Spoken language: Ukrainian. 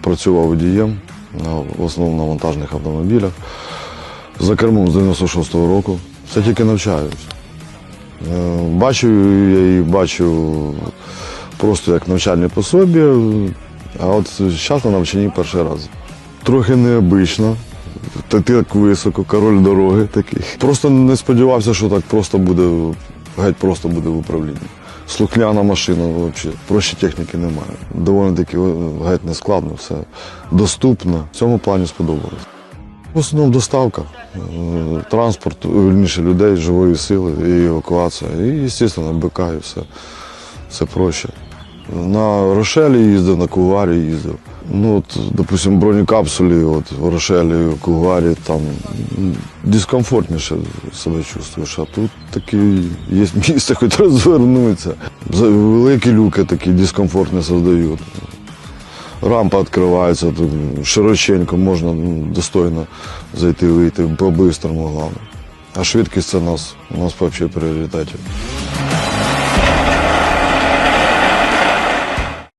працював водієм в основному на вантажних автомобілях. За кермом з 96-го року. Це тільки навчаюсь. Е, Бачу я її бачу просто як навчальне пособі, а от зараз на навчанні перший раз. Трохи необично. Та так високо, король дороги такий. Просто не сподівався, що так просто буде, геть просто буде в управлінні. Слухняна машина взагалі. Проще техніки немає. Доволі таки геть не складно, все доступно. В цьому плані сподобалось. В основному доставка, е, транспорт, вільніше людей, живої сили і евакуація. І, звісно, БК і все. Все проще. На Рошелі їздив, на Куварі їздив. Ну, от, допустим, бронекапсулі, от Рошелі, Кугарі, там дискомфортніше себе чувствуєш. А тут такі є місце, хоч розвернутися. Великі люки такі дискомфортні создають. Рампа відкривається, тут широченько, можна ну, достойно зайти, вийти, по-бистрому головне. А швидкість це у нас, у нас взагалі в пріоритеті.